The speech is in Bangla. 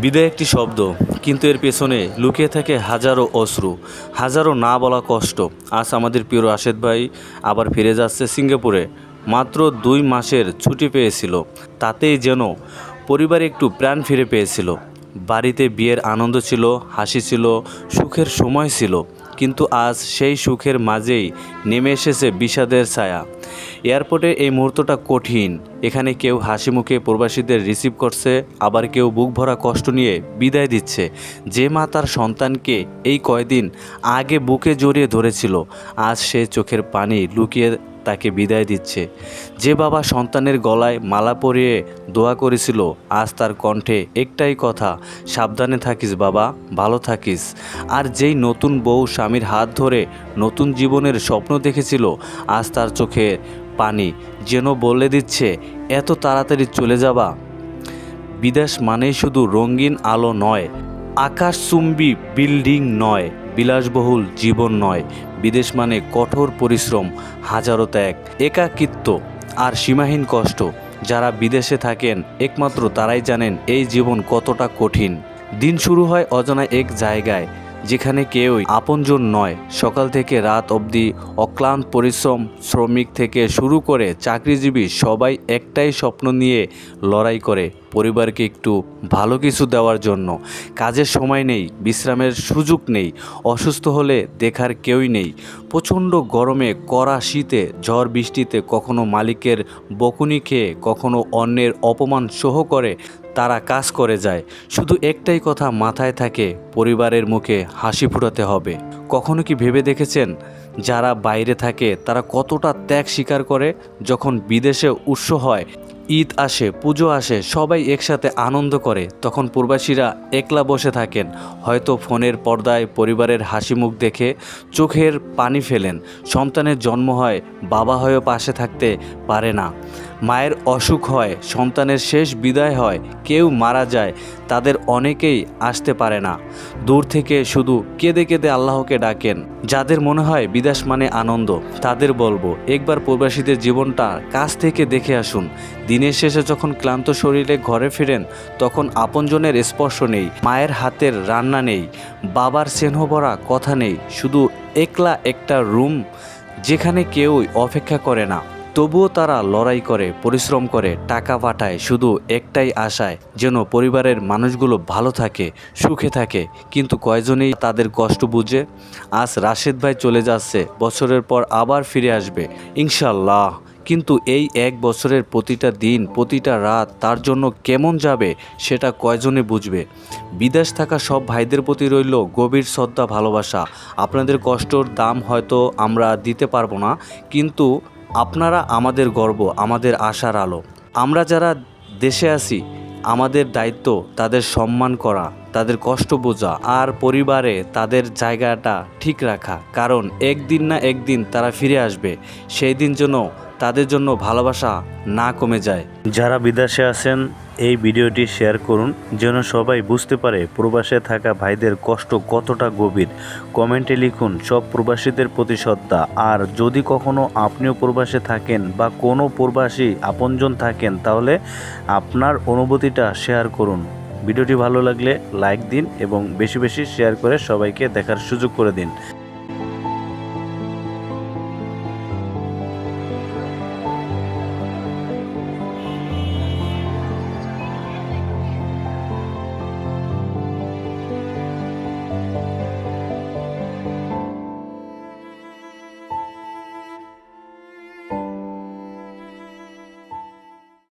বিদায় একটি শব্দ, কিন্তু এর পেছনে লুকিয়ে থাকে হাজারো অশ্রু। হাজারো না বলা কষ্ট। আজ আমাদের প্রিয় রাশেদ ভাই আবার ফিরে যাচ্ছে সিঙ্গাপুরে। মাত্র দুই মাসের ছুটি পেয়েছিল। তাতেই যেন পরিবারে একটু প্রাণ ফিরে পেয়েছিল। বাড়িতে বিয়ের আনন্দ ছিল, হাসি ছিল, সুখের সময় ছিল। কিন্তু আজ সেই সুখের মাঝেই নেমে এসেছে বিষাদের ছায়া। এয়ারপোর্টে এই মুহূর্তটা কঠিন। এখানে কেউ হাসি মুখে প্রবাসীদের রিসিভ করছে, আবার কেউ বুক ভরা কষ্ট নিয়ে বিদায় দিচ্ছে। যে মা তার সন্তানকে এই কয়দিন আগে বুকে জড়িয়ে ধরেছিল, আজ সে চোখের পানি লুকিয়ে তাকে বিদায় দিচ্ছে। যে বাবা সন্তানের গলায় মালা পরিয়ে দোয়া করেছিল, আজ তার কণ্ঠে একটাই কথা, সাবধানে থাকিস বাবা, ভালো থাকিস। আর যেই নতুন বউ স্বামীর হাত ধরে নতুন জীবনের স্বপ্ন দেখেছিল, আজ তার চোখে পানি যেন বলে দিচ্ছে, এত তাড়াতাড়ি চলে যাবা। বিদেশ মানেই শুধু রঙিন আলো নয়, আকাশচুম্বী বিল্ডিং নয়, বিলাসবহুল জীবন নয় বিদেশ মানে কঠোর পরিশ্রম, হাজারো ত্যাগ, একাকিত্ব আর সীমাহীন কষ্ট। যারা বিদেশে থাকেন, একমাত্র তারাই জানেন এই জীবন কতটা কঠিন। দিন শুরু হয় অজানা এক জায়গায়, যেখানে কেউই আপনজন নয়। সকাল থেকে রাত অবধি অক্লান্ত পরিশ্রম, শ্রমিক থেকে শুরু করে চাকরিজীবী সবাই একটাই স্বপ্ন নিয়ে লড়াই করে। পরিবারকে একটু ভালো কিছু দেওয়ার জন্য। কাজের সময় নেই, বিশ্রামের সুযোগ নেই, অসুস্থ হলে দেখার কেউই নেই। প্রচণ্ড গরমে কড়া শীতে, ঝড় বৃষ্টিতে কখনো মালিকের বকুনি খেয়ে, কখনো অন্যের অপমান সহ করে তারা কাজ করে যায়। শুধু একটাই কথা মাথায় থাকে, পরিবারের মুখে হাসি ফোটাতে হবে। কখনো কি ভেবে দেখেছেন? যারা বাইরে থাকে, তারা কতটা ত্যাগ স্বীকার করে? যখন বিদেশে উৎস হয় ঈদ আসে, পুজো আসে, সবাই একসাথে আনন্দ করে। তখন প্রবাসীরা একলা বসে থাকেন। হয়তো ফোনের পর্দায় পরিবারের হাসি মুখ দেখে চোখের পানি ফেলেন। সন্তানের জন্ম হয়, বাবা হয়েও পাশে থাকতে পারে না। মায়ের অসুখ হয়, সন্তানের শেষ বিদায় হয়, কেউ মারা যায়, তাদের অনেকেই আসতে পারে না। দূর থেকে শুধু কেঁদে কেঁদে আল্লাহকে ডাকেন। যাদের মনে হয় বিদেশ মানে আনন্দ, তাদের বলব, একবার প্রবাসীদের জীবনটা কাছ থেকে দেখে আসুন। দিনের শেষে যখন ক্লান্ত শরীরে ঘরে ফিরেন, তখন আপনজনের স্পর্শ নেই, মায়ের হাতের রান্না নেই, বাবার স্নেহ ভরা কথা নেই, শুধু একলা একটা রুম যেখানে কেউই অপেক্ষা করে না। তবুও তারা লড়াই করে, পরিশ্রম করে, টাকা পাঠায়, শুধু একটাই আশায় যেন পরিবারের মানুষগুলো ভালো থাকে, সুখে থাকে। কিন্তু কয়জনেই তাদের কষ্ট বুঝে? আজ রাশেদ ভাই চলে যাচ্ছে, বছরের পর আবার ফিরে আসবে ইনশাল্লাহ কিন্তু এই এক বছরের প্রতিটা দিন, প্রতিটা রাত তার জন্য কেমন যাবে সেটা কয়জনে বুঝবে? বিদেশ থাকা সব ভাইদের প্রতি রইল গভীর শ্রদ্ধা, ভালোবাসা। আপনাদের কষ্টর দাম হয়তো আমরা দিতে পারব না, কিন্তু আপনারা আমাদের গর্ব, আমাদের আশার আলো। আমরা যারা দেশে আছি, আমাদের দায়িত্ব, তাদের সম্মান করা, তাদের কষ্ট বোঝা আর পরিবারে তাদের জায়গাটা ঠিক রাখা। কারণ একদিন না একদিন তারা ফিরে আসবে। সেই দিন যেন তাদের জন্য ভালোবাসা না কমে যায়। যারা বিদেশে আছেন, এই ভিডিওটি শেয়ার করুন, যেন সবাই বুঝতে পারে প্রবাসে থাকা ভাইদের কষ্ট কতটা গভীর। কমেন্টে লিখুন, সব প্রবাসীদের প্রতি শ্রদ্ধা। আর যদি কখনো আপনিও প্রবাসে থাকেন বা কোনো প্রবাসী আপনজন থাকেন, তাহলে আপনার অনুভূতিটা শেয়ার করুন। ভিডিওটি ভালো লাগলে লাইক দিন এবং বেশি বেশি শেয়ার করে সবাইকে দেখার সুযোগ করে দিন।